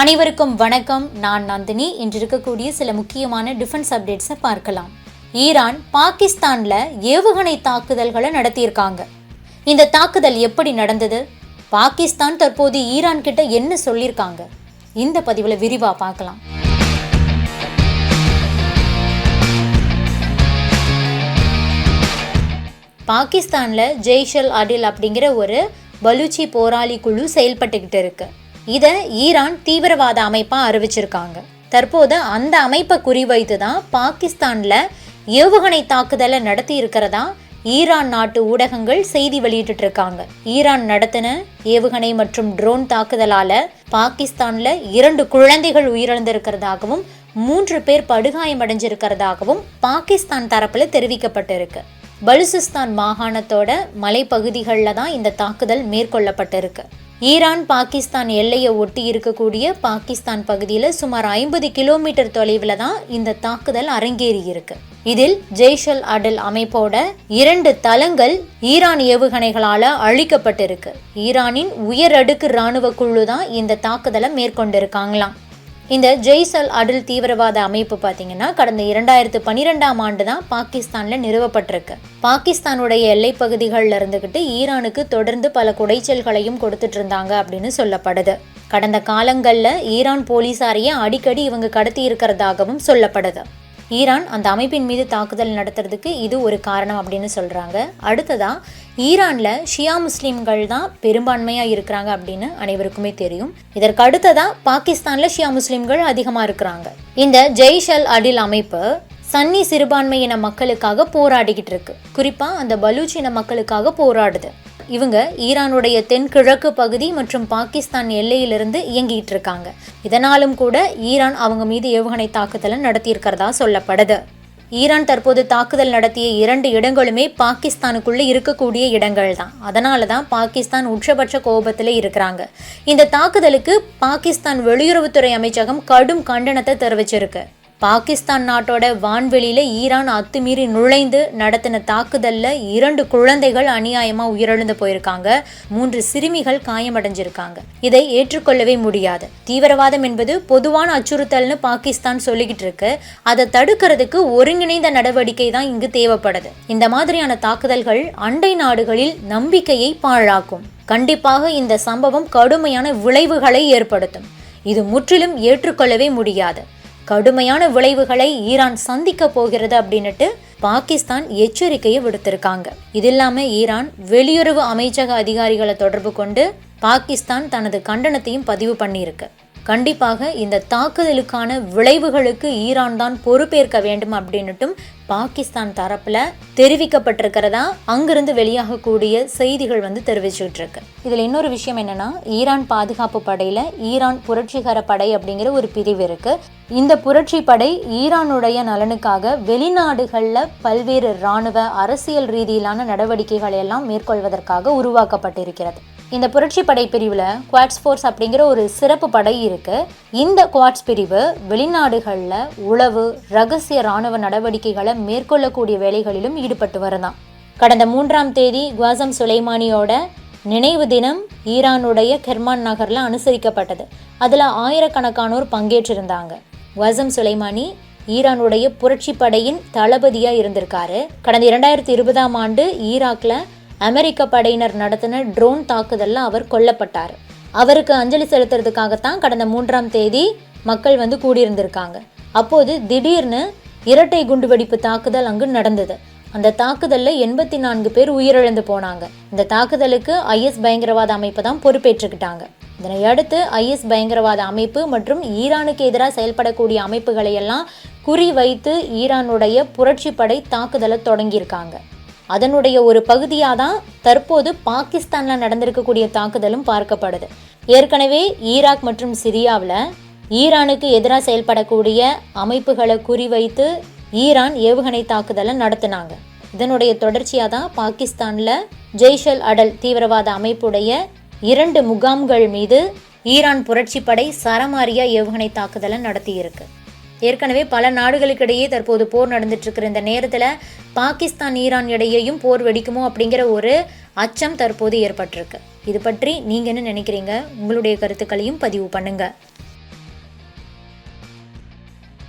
அனைவருக்கும் வணக்கம். நான் நந்தினி. இன்று இருக்கக்கூடிய சில முக்கியமான டிஃபென்ஸ் அப்டேட்ஸை பார்க்கலாம். ஈரான் பாகிஸ்தான்ல ஏவுகணை தாக்குதல்களை நடத்தியிருக்காங்க. இந்த தாக்குதல் எப்படி நடந்தது? பாகிஸ்தான் தற்போது ஈரான் கிட்ட என்ன சொல்லியிருக்காங்க? இந்த பதிவில் விரிவா பார்க்கலாம். பாகிஸ்தானில் ஜெய்ஷல் அடில் அப்படிங்கிற ஒரு பலூச்சி போராளி குழு செயல்பட்டுக்கிட்டு இருக்குது இதை ஈரான் தீவிரவாத அமைப்பாக அறிவிச்சிருக்காங்க. தற்போது அந்த அமைப்பை குறிவைத்து தான் பாகிஸ்தானில் ஏவுகணை தாக்குதலை நடத்தி இருக்கிறதா ஈரான் நாட்டு ஊடகங்கள் செய்தி வெளியிட்டு இருக்காங்க ஈரான் நடத்தின ஏவுகணை மற்றும் ட்ரோன் தாக்குதலால பாகிஸ்தான்ல இரண்டு குழந்தைகள் உயிரிழந்திருக்கிறதாகவும் மூன்று பேர் படுகாயமடைஞ்சிருக்கிறதாகவும் பாகிஸ்தான் தரப்புல தெரிவிக்கப்பட்டிருக்கு. பலுசிஸ்தான் மாகாணத்தோட மலைப்பகுதிகளில் தான் இந்த தாக்குதல் மேற்கொள்ளப்பட்டிருக்கு. ஈரான் பாகிஸ்தான் எல்லையை ஒட்டி இருக்கக்கூடிய பாகிஸ்தான் பகுதியில் சுமார் ஐம்பது கிலோமீட்டர் தொலைவில் தான் இந்த தாக்குதல் அரங்கேறி இருக்கு. இதில் ஜெய்ஷல் அடல் அமைப்போட இரண்டு தளங்கள் ஈரான் ஏவுகணைகளால் அழிக்கப்பட்டிருக்கு. ஈரானின் உயரடுக்கு இராணுவ குழு தான் இந்த தாக்குதலை மேற்கொண்டிருக்காங்களாம். இந்த ஜெய்சல் அடில் தீவிரவாத அமைப்பு பார்த்தீங்கன்னா கடந்த இரண்டாயிரத்து பன்னிரெண்டாம் ஆண்டு தான் பாகிஸ்தானில் நிறுவப்பட்டிருக்கு. பாகிஸ்தானுடைய எல்லைப்பகுதிகளில் இருந்துக்கிட்டு ஈரானுக்கு தொடர்ந்து பல குடைச்சல்களையும் கொடுத்துட்டு இருந்தாங்க அப்படின்னு சொல்லப்படுது. கடந்த காலங்களில் ஈரான் போலீசாரையே அடிக்கடி இவங்க கடத்தி இருக்கிறதாகவும் சொல்லப்படுது. ஈரான் அந்த அமைப்பின் மீது தாக்குதல் நடத்துறதுக்கு இது ஒரு காரணம் அப்படின்னு சொல்கிறாங்க அடுத்ததாக ஈரானில் ஷியா முஸ்லீம்கள் தான் பெரும்பான்மையாக இருக்கிறாங்க அப்படின்னு அனைவருக்குமே தெரியும். இதற்கு அடுத்ததாக பாகிஸ்தானில் ஷியா முஸ்லீம்கள் அதிகமாக இருக்கிறாங்க. இந்த ஜெய்ஷ் அல் அடில் அமைப்பு சன்னி சிறுபான்மையின மக்களுக்காக போராடிக்கிட்டு இருக்கு. குறிப்பாக அந்த பலூச் இன மக்களுக்காக போராடுது. இவங்க ஈரானுடைய தென்கிழக்கு பகுதி மற்றும் பாகிஸ்தான் எல்லையிலிருந்து இயங்கிட்டு இருக்காங்க இதனாலும் கூட ஈரான் அவங்க மீது ஏவுகணை தாக்குதலை நடத்தியிருக்கிறதா சொல்லப்படுது. ஈரான் தற்போது தாக்குதல் நடத்திய இரண்டு இடங்களுமே பாகிஸ்தானுக்குள்ளே இருக்கக்கூடிய இடங்கள் தான். அதனால தான் பாகிஸ்தான் உச்சபட்ச கோபத்தில் இருக்கிறாங்க. இந்த தாக்குதலுக்கு பாகிஸ்தான் வெளியுறவுத்துறை அமைச்சகம் கடும் கண்டனத்தை தெரிவிச்சிருக்கு. பாகிஸ்தான் நாட்டோட வான்வெளியில் ஈரான் அத்துமீறி நுழைந்து நடத்தின தாக்குதலில் இரண்டு குழந்தைகள் அநியாயமாக உயிரிழந்து போயிருக்காங்க. மூன்று சிறுமிகள் காயமடைஞ்சிருக்காங்க. இதை ஏற்றுக்கொள்ளவே முடியாது. தீவிரவாதம் என்பது பொதுவான அச்சுறுத்தல்னு பாகிஸ்தான் சொல்லிக்கிட்டு இருக்கு. அதை தடுக்கிறதுக்கு ஒருங்கிணைந்த நடவடிக்கை தான் இங்கு தேவைப்படுது. இந்த மாதிரியான தாக்குதல்கள் அண்டை நாடுகளில் நம்பிக்கையை பாழாக்கும். கண்டிப்பாக இந்த சம்பவம் கடுமையான விளைவுகளை ஏற்படுத்தும். இது முற்றிலும் ஏற்றுக்கொள்ளவே முடியாது. கடுமையான விளைவுகளை ஈரான் சந்திக்க போகிறது அப்படின்னுட்டு பாகிஸ்தான் எச்சரிக்கையை விடுத்திருக்காங்க. இது இல்லாமல் ஈரான் வெளியுறவு அமைச்சக அதிகாரிகளை தொடர்பு கொண்டு பாகிஸ்தான் தனது கண்டனத்தையும் பதிவு பண்ணியிருக்கு. கண்டிப்பாக இந்த தாக்குதலுக்கான விளைவுகளுக்கு ஈரான் தான் பொறுப்பேற்க வேண்டும் அப்படின்னுட்டும் பாகிஸ்தான் தரப்பில் தெரிவிக்கப்பட்டிருக்கிறதா அங்கிருந்து வெளியாகக்கூடிய செய்திகள் வந்து தெரிவிச்சுக்கிட்டு இருக்கு இதில் இன்னொரு விஷயம் என்னன்னா ஈரான் பாதுகாப்பு படையில் ஈரான் புரட்சிகர படை அப்படிங்கிற ஒரு பிரிவு இருக்கு. இந்த புரட்சி படை ஈரானுடைய நலனுக்காக வெளிநாடுகளில் பல்வேறு இராணுவ அரசியல் ரீதியிலான நடவடிக்கைகளை எல்லாம் மேற்கொள்வதற்காக உருவாக்கப்பட்டிருக்கிறது. இந்த புரட்சி படை பிரிவில் குவாட்ஸ் ஃபோர்ஸ் அப்படிங்கிற ஒரு சிறப்பு படை இருக்குது இந்த குவாட்ஸ் பிரிவு வெளிநாடுகளில் உளவு ரகசிய இராணுவ நடவடிக்கைகளை மேற்கொள்ளக்கூடிய வேலைகளிலும் ஈடுபட்டு வரலாம் கடந்த மூன்றாம் தேதி குவாசம் சுலைமானியோட நினைவு தினம் ஈரானுடைய கெர்மான் நகரில் அனுசரிக்கப்பட்டது. அதில் ஆயிரக்கணக்கானோர் பங்கேற்றிருந்தாங்க. குவாசம் சுலைமானி ஈரானுடைய புரட்சி படையின் தளபதியாக இருந்திருக்காரு. கடந்த இரண்டாயிரத்தி இருபதாம் ஆண்டு ஈராக்கில் அமெரிக்க படையினர் நடத்தின ட்ரோன் தாக்குதலில் அவர் கொல்லப்பட்டார். அவருக்கு அஞ்சலி செலுத்துறதுக்காகத்தான் கடந்த மூன்றாம் தேதி மக்கள் வந்து கூடியிருந்திருக்காங்க. அப்போது திடீர்னு இரட்டை குண்டுவெடிப்பு தாக்குதல் அங்கு நடந்தது. அந்த தாக்குதலில் எண்பத்தி நான்கு பேர் உயிரிழந்து போனாங்க. இந்த தாக்குதலுக்கு ஐஎஸ் பயங்கரவாத அமைப்பு தான் பொறுப்பேற்றுக்கிட்டாங்க. இதனை அடுத்து ஐஎஸ் பயங்கரவாத அமைப்பு மற்றும் ஈரானுக்கு எதிராக செயல்படக்கூடிய அமைப்புகளை எல்லாம் குறிவைத்து ஈரானுடைய புரட்சி படை தாக்குதலை தொடங்கியிருக்காங்க. அதனுடைய ஒரு பகுதியாக தான் தற்போது பாகிஸ்தானில் நடந்திருக்கக்கூடிய தாக்குதலும் பார்க்கப்படுது. ஏற்கனவே ஈராக் மற்றும் சிரியாவில் ஈரானுக்கு எதிராக செயல்படக்கூடிய அமைப்புகளை குறிவைத்து ஈரான் ஏவுகணை தாக்குதலை நடத்தினாங்க. இதனுடைய தொடர்ச்சியாக தான் பாகிஸ்தானில் ஜெய்ஷல் அடல் தீவிரவாத அமைப்புடைய இரண்டு முகாம்கள் மீது ஈரான் புரட்சிப்படை சரமாரியா ஏவுகணை தாக்குதலை நடத்தியிருக்கு. ஏற்கனவே பல நாடுகளுக்கிடையே தற்போது போர் நடந்துட்டுருக்கிற இந்த நேரத்தில் பாகிஸ்தான் ஈரான் இடையேயும் போர் வெடிக்குமோ அப்படிங்கிற ஒரு அச்சம் தற்போது ஏற்பட்டிருக்கு. இது பற்றி நீங்கள் என்ன நினைக்கிறீங்க? உங்களுடைய கருத்துக்களையும் பதிவு பண்ணுங்கள்